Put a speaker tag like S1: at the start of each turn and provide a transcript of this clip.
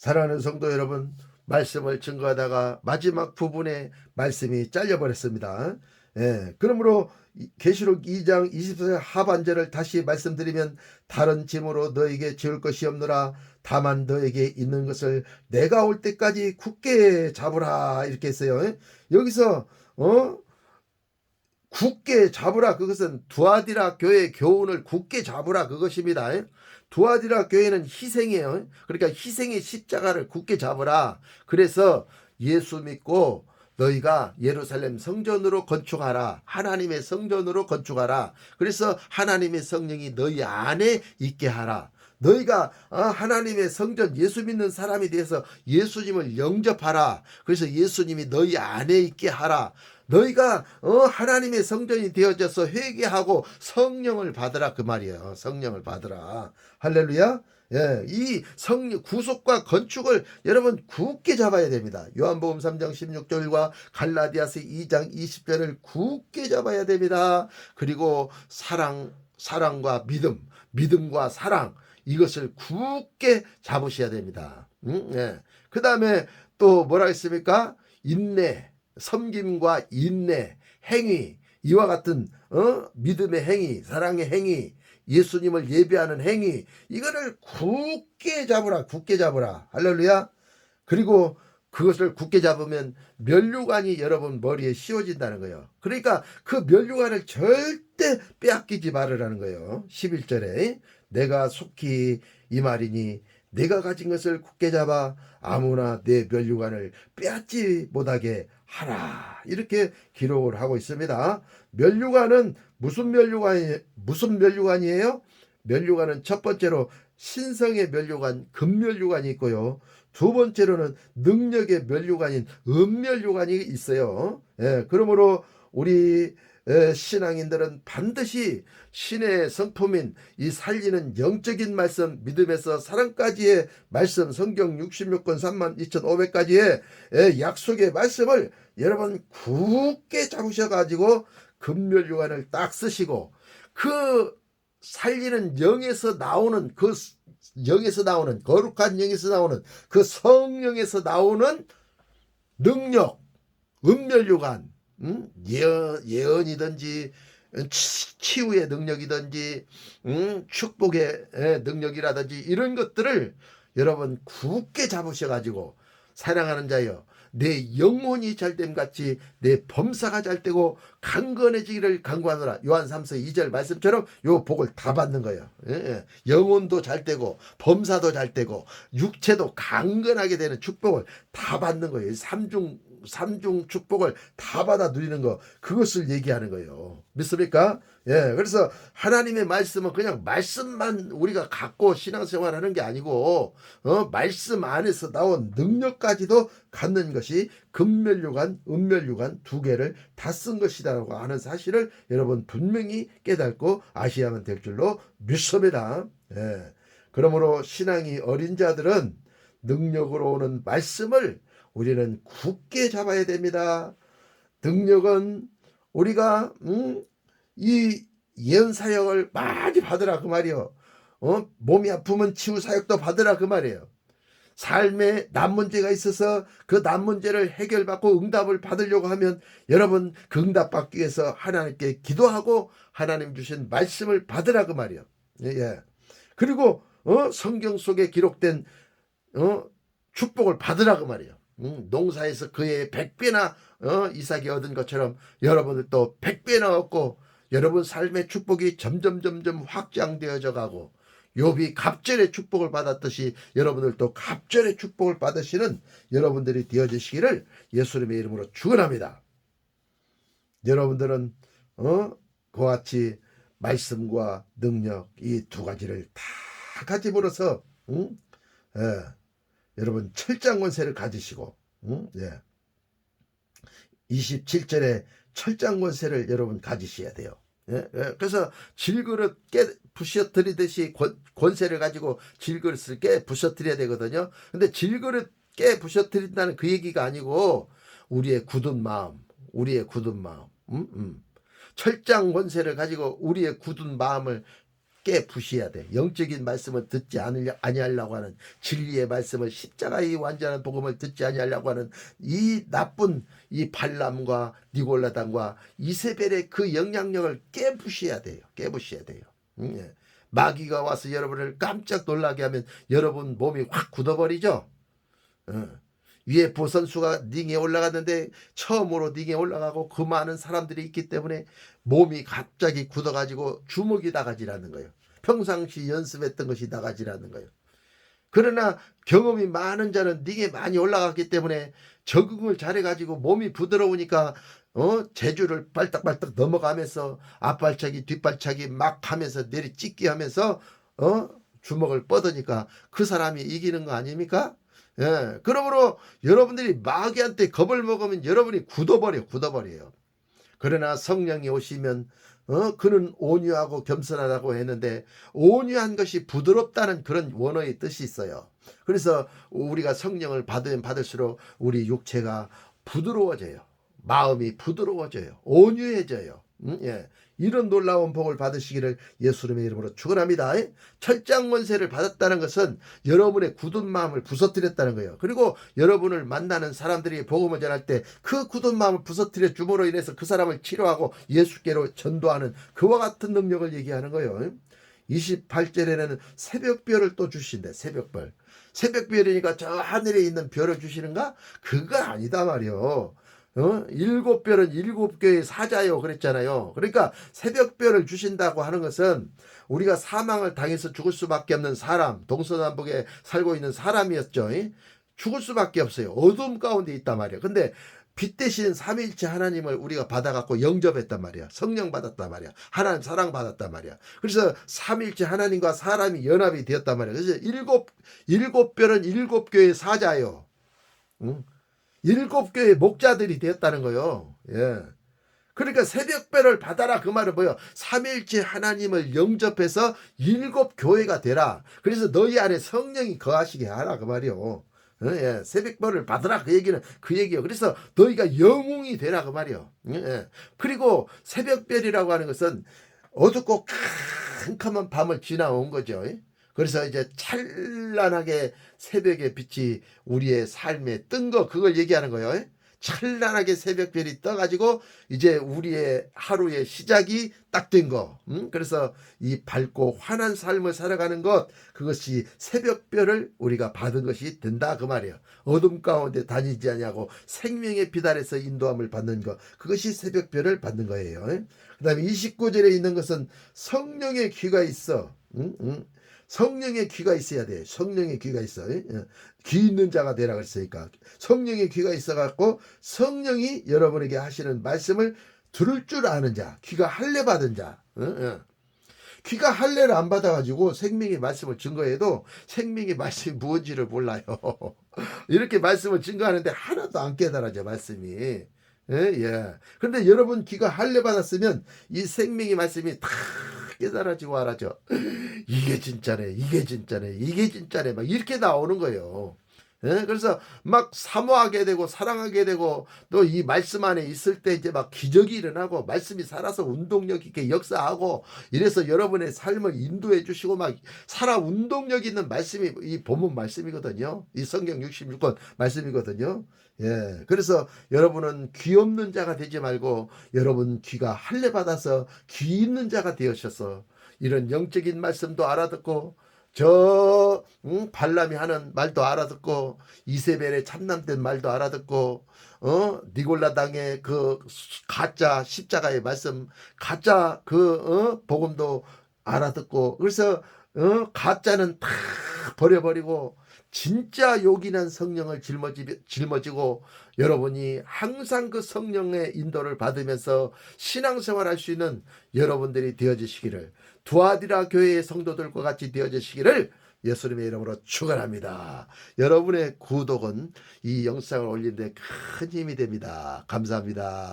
S1: 사랑하는 성도 여러분, 말씀을 증거하다가 마지막 부분에 말씀이 잘려버렸습니다. 예, 그러므로 이- 계시록 2장 24절 하반절을 다시 말씀드리면 다른 짐으로 너에게 지을 것이 없노라 다만 너에게 있는 것을 내가 올 때까지 굳게 잡으라 이렇게 했어요. 예? 여기서 어 굳게 잡으라 그것은 두아디라 교회 교훈을 굳게 잡으라 그것입니다. 예? 두아디라 교회는 희생이에요. 그러니까 희생의 십자가를 굳게 잡으라. 그래서 예수 믿고 너희가 예루살렘 성전으로 건축하라. 하나님의 성전으로 건축하라. 그래서 하나님의 성령이 너희 안에 있게 하라. 너희가 어, 하나님의 성전 예수 믿는 사람이 돼서 예수님을 영접하라. 그래서 예수님이 너희 안에 있게 하라. 너희가 어, 하나님의 성전이 되어져서 회개하고 성령을 받으라 그 말이에요. 성령을 받으라. 할렐루야. 예, 이 성령 구속과 건축을 여러분 굳게 잡아야 됩니다. 요한복음 3장 16절과 갈라디아서 2장 20절을 굳게 잡아야 됩니다. 그리고 사랑 사랑과 믿음, 믿음과 사랑 이것을 굳게 잡으셔야 됩니다. 음, 예. 그 다음에 또 뭐라 했습니까? 인내, 섬김과 인내, 행위 이와 같은 어? 믿음의 행위, 사랑의 행위, 예수님을 예배하는 행위 이거를 굳게 잡으라, 굳게 잡으라. 할렐루야. 그리고 그것을 굳게 잡으면 면류관이 여러분 머리에 씌워진다는 거예요. 그러니까 그 면류관을 절대 빼앗기지 말으라는 거예요. 11절에 내가 속히 이 말이니 내가 가진 것을 굳게 잡아 아무나 내 면류관을 빼앗지 못하게 하라. 이렇게 기록을 하고 있습니다. 면류관은 무슨 면류관이 무슨 면류관이에요? 면류관은 첫 번째로 신성의 면류관, 금면류관이 있고요. 두 번째로는 능력의 면류관인 은면류관이 있어요. 예, 그러므로 우리 에, 신앙인들은 반드시 신의 성품인 이 살리는 영적인 말씀, 믿음에서 사랑까지의 말씀, 성경 66권 3만 2,500가지의 약속의 말씀을 여러분 굳게 잡으셔가지고 금멸유관을 딱 쓰시고 그 살리는 영에서 나오는 그 영에서 나오는 거룩한 영에서 나오는 그 성령에서 나오는 능력, 은멸유관, 음? 예언, 예언이든지 치- 치유의 능력이든지 음? 축복의 예, 능력이라든지 이런 것들을 여러분 굳게 잡으셔가지고 사랑하는 자여 내 영혼이 잘됨 같이 내 범사가 잘되고 강건해지기를 간구하노라 요한 3서 2절 말씀처럼 요 복을 다 받는 거예요 예, 예. 영혼도 잘되고 범사도 잘되고 육체도 강건하게 되는 축복을 다 받는 거예요 삼중 삼중 축복을 다 받아 누리는 거 그것을 얘기하는 거예요. 믿습니까? 예. 그래서 하나님의 말씀은 그냥 말씀만 우리가 갖고 신앙생활하는 게 아니고 어 말씀 안에서 나온 능력까지도 갖는 것이 금멸류관, 은멸류관 두 개를 다 쓴 것이다라고 하는 사실을 여러분 분명히 깨닫고 아셔야만 될 줄로 믿습니다. 예. 그러므로 신앙이 어린 자들은 능력으로 오는 말씀을 우리는 굳게 잡아야 됩니다. 능력은 우리가 음, 이 예언 사역을 많이 받으라 그 말이요. 어? 몸이 아프면 치유 사역도 받으라 그 말이에요. 삶에 난 문제가 있어서 그난 문제를 해결받고 응답을 받으려고 하면 여러분 그 응답 받기 위해서 하나님께 기도하고 하나님 주신 말씀을 받으라 그 말이에요. 예, 예. 그리고 어? 성경 속에 기록된 어? 축복을 받으라 그 말이에요. 음, 농사에서 그의 백배나 어, 이삭이 얻은 것처럼 여러분들도 백배나 얻고 여러분 삶의 축복이 점점 점점 확장되어져 가고 욥이 갑절의 축복을 받았듯이 여러분들도 갑절의 축복을 받으시는 여러분들이 되어지시기를 예수님의 이름으로 축원합니다. 여러분들은 어 그와 같이 말씀과 능력 이 두 가지를 다 가짐으로써 응? 예. 여러분 철장 권세를 가지시고 응? 예. 27절에 철장 권세를 여러분 가지셔야 돼요. 예? 예. 그래서 질그릇 깨 부셔뜨리듯이 권, 권세를 가지고 질그릇을 깨 부셔뜨려야 되거든요. 근데 질그릇 깨 부셔뜨린다는 그 얘기가 아니고 우리의 굳은 마음, 우리의 굳은 마음, 음, 음. 철장 권세를 가지고 우리의 굳은 마음을 깨부셔야 돼. 영적인 말씀을 듣지 않으려 아니하려고 하는 진리의 말씀을 십자가의 완전한 복음을 듣지 아니하려고 하는 이 나쁜 이 발람과 니골라단과 이세벨의 그 영향력을 깨부셔야 돼요. 깨부셔야 돼요. 음, 예. 마귀가 와서 여러분을 깜짝 놀라게 하면 여러분 몸이 확 굳어버리죠. 어. 위에 보선수가 닝에 올라갔는데 처음으로 닝에 올라가고 그 많은 사람들이 있기 때문에 몸이 갑자기 굳어가지고 주먹이 나가지라는 거예요. 평상시 연습했던 것이 나가지라는 거예요. 그러나 경험이 많은 자는 닝에 많이 올라갔기 때문에 적응을 잘해가지고 몸이 부드러우니까 어 제주를 빨딱빨딱 넘어가면서 앞발차기 뒷발차기 막 하면서 내리 찍기 하면서 어 주먹을 뻗으니까 그 사람이 이기는 거 아닙니까? 예, 그러므로 여러분들이 마귀한테 겁을 먹으면 여러분이 굳어버려, 굳어버려요. 그러나 성령이 오시면 어 그는 온유하고 겸손하다고 했는데 온유한 것이 부드럽다는 그런 원어의 뜻이 있어요. 그래서 우리가 성령을 받으면 받을수록 우리 육체가 부드러워져요. 마음이 부드러워져요. 온유해져요. 음, 예. 이런 놀라운 복을 받으시기를 예수님의 이름으로 축원합니다. 철장 원세를 받았다는 것은 여러분의 굳은 마음을 부서뜨렸다는 거예요. 그리고 여러분을 만나는 사람들이 복음을 전할 때 그 굳은 마음을 부서뜨려 줌으로 인해서 그 사람을 치료하고 예수께로 전도하는 그와 같은 능력을 얘기하는 거예요. 28절에는 새벽별을 또 주신대. 새벽별. 새벽별이니까 저 하늘에 있는 별을 주시는가? 그거 아니다 말이요. 어? 일곱 별은 일곱 교의 사자요 그랬잖아요. 그러니까 새벽별을 주신다고 하는 것은 우리가 사망을 당해서 죽을 수밖에 없는 사람, 동서남북에 살고 있는 사람이었죠. 죽을 수밖에 없어요. 어둠 가운데 있단 말이에요. 근데 빛 대신 삼위일체 하나님을 우리가 받아갖고 영접했단 말이야. 성령 받았단 말이야. 하나님 사랑 받았단 말이야. 그래서 삼위일체 하나님과 사람이 연합이 되었단 말이야. 그래서 일곱 일곱 별은 일곱 교의 사자요. 응? 일곱 교의 목자들이 되었다는 거요. 예. 그러니까 새벽별을 받아라 그 말은 뭐요? 삼일째 하나님을 영접해서 일곱 교회가 되라. 그래서 너희 안에 성령이 거하시게 하라 그 말이요. 어, 예. 새벽별을 받으라 그 얘기는 그 얘기요. 그래서 너희가 영웅이 되라 그 말이요. 예. 그리고 새벽별이라고 하는 것은 어둡고 캄캄한 밤을 지나온 거죠. 그래서 이제 찬란하게 새벽의 빛이 우리의 삶에 뜬 거 그걸 얘기하는 거예요. 찬란하게 새벽별이 떠가지고 이제 우리의 하루의 시작이 딱 된 거. 음? 그래서 이 밝고 환한 삶을 살아가는 것 그것이 새벽별을 우리가 받은 것이 된다 그 말이에요. 어둠 가운데 다니지 아니하고 생명의 빛 아래서 인도함을 받는 것 그것이 새벽별을 받는 거예요. 그다음에 29절에 있는 것은 성령의 귀가 있어. 음? 음. 성령의 귀가 있어야 돼. 성령의 귀가 있어. 예? 귀 있는 자가 되라 그랬으니까. 성령의 귀가 있어 갖고 성령이 여러분에게 하시는 말씀을 들을 줄 아는 자, 귀가 할례 받은 자. 어? 예. 귀가 할례를 안 받아가지고 생명의 말씀을 증거해도 생명의 말씀이 무엇인지를 몰라요. 이렇게 말씀을 증거하는데 하나도 안 깨달아져 말씀이. 예, 예. 그런데 여러분 귀가 할례 받았으면 이 생명의 말씀이 다 깨달아지고 알아져. 이게 진짜네, 이게 진짜네, 이게 진짜네. 막 이렇게 나오는 거예요. 예? 그래서 막 사모하게 되고 사랑하게 되고 또 이 말씀 안에 있을 때 이제 막 기적이 일어나고 말씀이 살아서 운동력 있게 역사하고 이래서 여러분의 삶을 인도해 주시고 막 살아 운동력 있는 말씀이 이 본문 말씀이거든요. 이 성경 66권 말씀이거든요. 예. 그래서 여러분은 귀 없는 자가 되지 말고 여러분 귀가 할례 받아서 귀 있는 자가 되으셔서 이런 영적인 말씀도 알아듣고 저 응? 발람이 하는 말도 알아듣고 이세벨의 참남된 말도 알아듣고 어 니골라 당의 그 가짜 십자가의 말씀 가짜 그 어? 복음도 알아듣고 그래서 어 가짜는 다 버려버리고 진짜 요긴한 성령을 짊어지, 짊어지 고 여러분이 항상 그 성령의 인도를 받으면서 신앙생활 할 수 있는 여러분들이 되어지시기를 두아디라 교회의 성도들과 같이 되어지시기를 예수님의 이름으로 축원합니다. 여러분의 구독은 이 영상을 올리는데 큰 힘이 됩니다. 감사합니다.